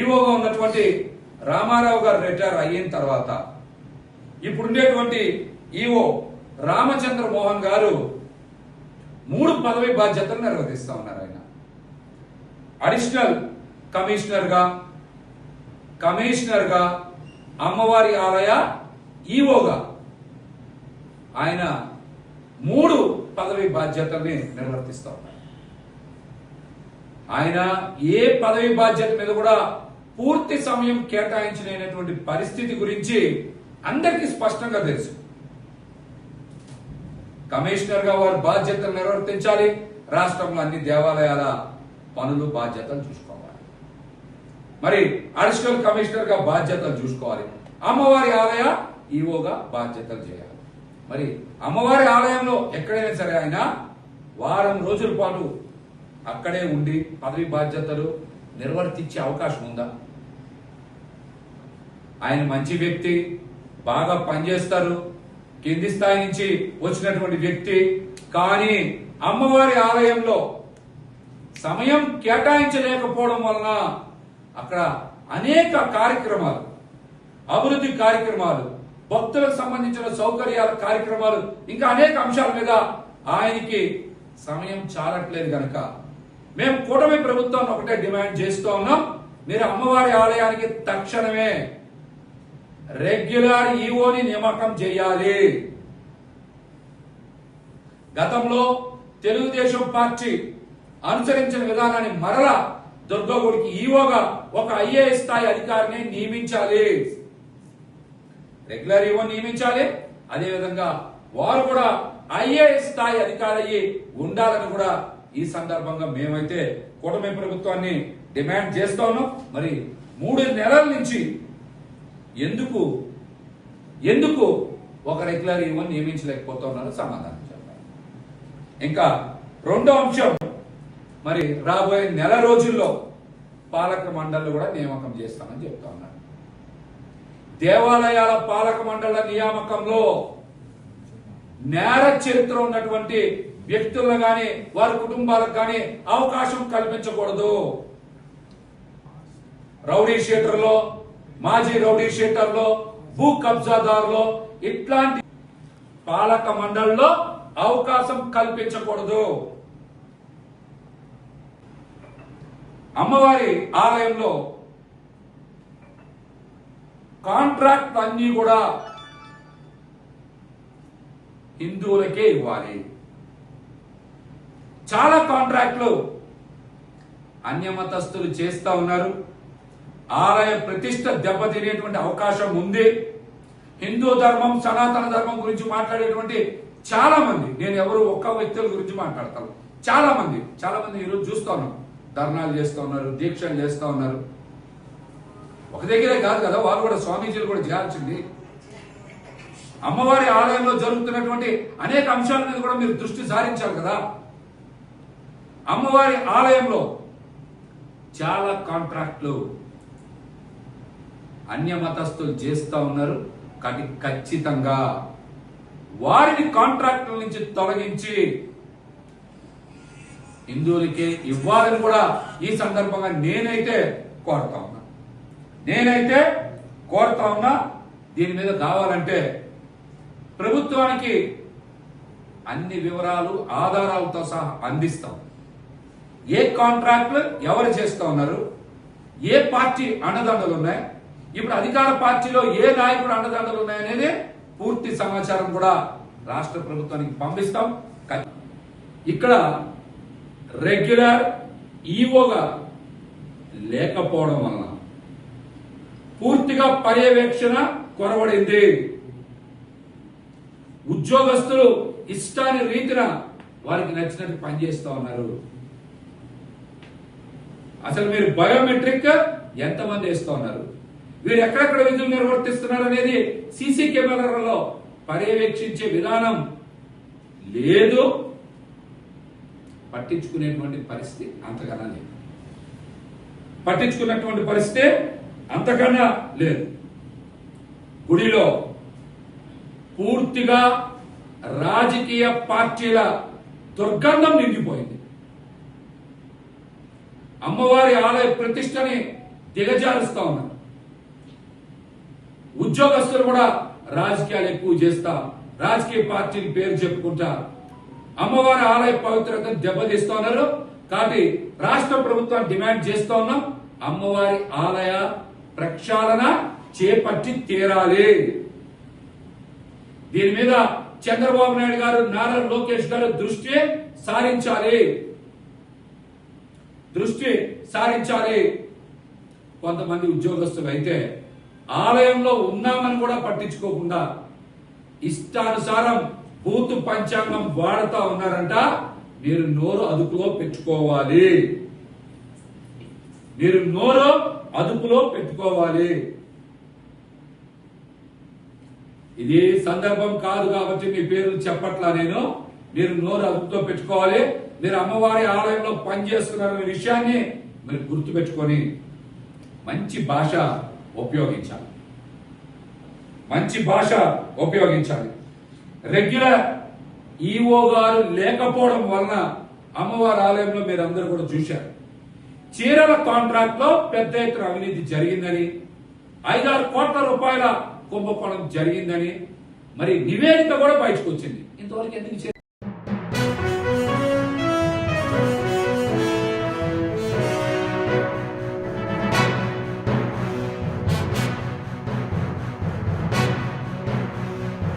ఈవోగా ఉన్నటువంటి రామారావు గారు రిటైర్ అయిన తర్వాత ఇప్పుడుండేటువంటి ఈవో రామచంద్ర మోహన్ గారు మూడు పదవి బాధ్యతలు నిర్వహిస్తా ఉన్నారు ఆయన. అడిషనల్ కమిషనర్గా కమిషనర్గా అమ్మవారి ఆలయ ఈవోగా ఆయన మూడు పదవి బాధ్యతల్ని నిర్వర్తిస్తా ఉన్నారు. ఆయన ఏ పదవి బాధ్యత మీద కూడా పూర్తి సమయం కేటాయించలేనటువంటి పరిస్థితి గురించి అందరికీ స్పష్టంగా తెలుసు. కమిషనర్గా వారు బాధ్యతలు నిర్వర్తించాలి రాష్ట్రంలో అన్ని దేవాలయాల పనులు బాధ్యతలు చూసుకోవాలి. మరి అడిషనల్ కమిషనర్గా బాధ్యతలు చూసుకోవాలి. అమ్మవారి ఆలయ ఈవోగా బాధ్యతలు చేయాలి. మరి అమ్మవారి ఆలయంలో ఎక్కడైనా సరే ఆయన వారం రోజుల పాటు అక్కడే ఉండి పదవి బాధ్యతలు నిర్వర్తించే అవకాశం ఉందా? ఆయన మంచి వ్యక్తి బాగా పనిచేస్తారు. కింది స్థాయి నుంచి వచ్చినటువంటి వ్యక్తి. కానీ అమ్మవారి ఆలయంలో సమయం కేటాయించలేకపోవడం వలన అక్కడ అనేక కార్యక్రమాలు అభివృద్ధి కార్యక్రమాలు భక్తులకు సంబంధించిన సౌకర్యాల కార్యక్రమాలు ఇంకా అనేక అంశాల మీద ఆయనకి సమయం చాలట్లేదు కనుక మేము కూటమి ప్రభుత్వాన్ని ఒకటే డిమాండ్ చేస్తూ ఉన్నాం. మీరు అమ్మవారి ఆలయానికి తక్షణమే రెగ్యులర్ ఈఓని నియామకం చేయాలి. గతంలో తెలుగుదేశం పార్టీ అనుసరించిన విధానాన్ని మరలా దుర్గగుడికి ఈవోగా ఒక ఐఏఎస్ స్థాయి అధికారిని నియమించాలి. Regular EO నియమించాలి. అదేవిధంగా వారు కూడా ఐఏఎస్ స్థాయి అధికారి ఉండాలని కూడా ఈ సందర్భంగా మేమైతే కూటమి ప్రభుత్వాన్ని డిమాండ్ చేస్తా ఉన్నాం. మరి మూడు నెలల నుంచి ఎందుకు ఎందుకు ఒక రెగ్యులర్ ఈవెన్ నియమించలేకపోతా ఉన్నారు సమాధానం చెప్పాలి. ఇంకా రెండో అంశం మరి రాబోయే నెల రోజుల్లో పాలక మండళ్ళు కూడా నియామకం చేస్తామని చెప్తా ఉన్నారు దేవాలయాల పాలక మండళ్ళ నియామకంలో నేర చరిత్ర ఉన్నటువంటి వ్యక్తులను కానీ వారి కుటుంబాలకు కానీ అవకాశం కల్పించకూడదు. రౌడీ షీటర్లో మాజీ రౌడీ షీటర్లో భూ కబ్జాదారులో ఇట్లాంటి పాలక మండలిలో అవకాశం కల్పించకూడదు. అమ్మవారి ఆలయంలో కాంట్రాక్ట్ అన్ని కూడా హిందువులకే ఇవ్వాలి. చాలా కాంట్రాక్ట్లు అన్యమతస్తులు చేస్తా ఉన్నారు. ఆలయ ప్రతిష్ట దెబ్బతినేటువంటి అవకాశం ఉంది. హిందూ ధర్మం సనాతన ధర్మం గురించి మాట్లాడేటువంటి చాలా మంది నేను ఎవరు ఒక్క వ్యక్తుల గురించి మాట్లాడతాను. చాలా మంది చాలా మంది ఈరోజు చూస్తా ఉన్నాం. ధర్నాలు చేస్తా ఉన్నారు దీక్షలు చేస్తా ఉన్నారు. ఒక దగ్గరే కాదు కదా వాళ్ళు కూడా స్వామీజీలు కూడా చేయాల్సింది. అమ్మవారి ఆలయంలో జరుగుతున్నటువంటి అనేక అంశాల మీద కూడా మీరు దృష్టి సారించాలి కదా. అమ్మవారి ఆలయంలో చాలా కాంట్రాక్ట్లు అన్య మతస్థులు చేస్తూ ఉన్నారు. కానీ ఖచ్చితంగా వారిని కాంట్రాక్టుల నుంచి తొలగించి హిందువులకే ఇవ్వాలని కూడా ఈ సందర్భంగా నేనైతే కోరుతా ఉన్నా. నేనైతే కోరుతా ఉన్నా దీని మీద కావాలంటే ప్రభుత్వానికి అన్ని వివరాలు ఆధారాలతో సహా అందిస్తాం. ఏ కాంట్రాక్ట్లు ఎవరు చేస్తా ఉన్నారు? ఏ పార్టీ అండదండలు ఉన్నాయి? ఇప్పుడు అధికార పార్టీలో ఏ నాయకుడు అండదండలు ఉన్నాయనేది పూర్తి సమాచారం కూడా రాష్ట్ర ప్రభుత్వానికి పంపిస్తాం. ఇక్కడ రెగ్యులర్ ఈవోగా లేకపోవడం వలన పూర్తిగా పర్యవేక్షణ కొరవడింది. ఉద్యోగస్తులు ఇష్టాని రీతిన వారికి నచ్చినట్టు పనిచేస్తూ ఉన్నారు. అసలు మీరు బయోమెట్రిక్ ఎంతమంది వేస్తా ఉన్నారు? వీరు ఎక్కడెక్కడ విధులు నిర్వర్తిస్తున్నారు అనేది సీసీ కెమెరాలలో పర్యవేక్షించే విధానం లేదు. పట్టించుకునేటువంటి పరిస్థితి అంతకన్నా లేదు. పట్టించుకున్నటువంటి పరిస్థితి అంతకన్నా లేదు. గుడిలో పూర్తిగా రాజకీయ పార్టీల దుర్గంధం నిండిపోయింది. అమ్మవారి ఆలయ ప్రతిష్టని దిగజారుస్తా ఉన్నారు. ఉద్యోగస్తులు కూడా రాజకీయాలు ఎక్కువ చేస్తా రాజకీయ పార్టీని పేరు చెప్పుకుంటా అమ్మవారి ఆలయ పవిత్రతను దెబ్బతీస్తా ఉన్నారు. కాబట్టి రాష్ట్ర ప్రభుత్వం డిమాండ్ చేస్తా ఉన్నాం. అమ్మవారి ఆలయ ప్రక్షాళన చేపట్టి తీరాలి. దీని మీద చంద్రబాబు నాయుడు గారు నారా లోకేష్ గారు దృష్టి సారించాలి. దృష్టి సారించాలి. కొంతమంది ఉద్యోగస్తులు అయితే ఆలయంలో ఉన్నామని కూడా పట్టించుకోకుండా ఇష్టానుసారం బూతు పంచాంగం వాడుతా ఉన్నారంట. మీరు నోరు అదుపులో పెట్టుకోవాలి. మీరు నోరు అదుపులో పెట్టుకోవాలి. ఇది సందర్భం కాదు కాబట్టి మీ పేరు చెప్పట్లా నేను. మీరు నోరు అదుపులో పెట్టుకోవాలి. మీరు అమ్మవారి ఆలయంలో పనిచేస్తున్నారనే విషయాన్ని మీరు గుర్తుపెట్టుకొని మంచి భాష ఉపయోగించాలి. మంచి భాష ఉపయోగించాలి. రెగ్యులర్ ఈఓ గారు లేకపోవడం వలన అమ్మవారి ఆలయంలో మీరు అందరూ కూడా చూశారు. చీరల కాంట్రాక్ట్లో పెద్ద ఎత్తున అవినీతి జరిగిందని ఐదారు కోట్ల రూపాయల కుంభకోణం జరిగిందని మరి నివేదిక కూడా బయటకు వచ్చింది. ఇంతవరకు ఎందుకు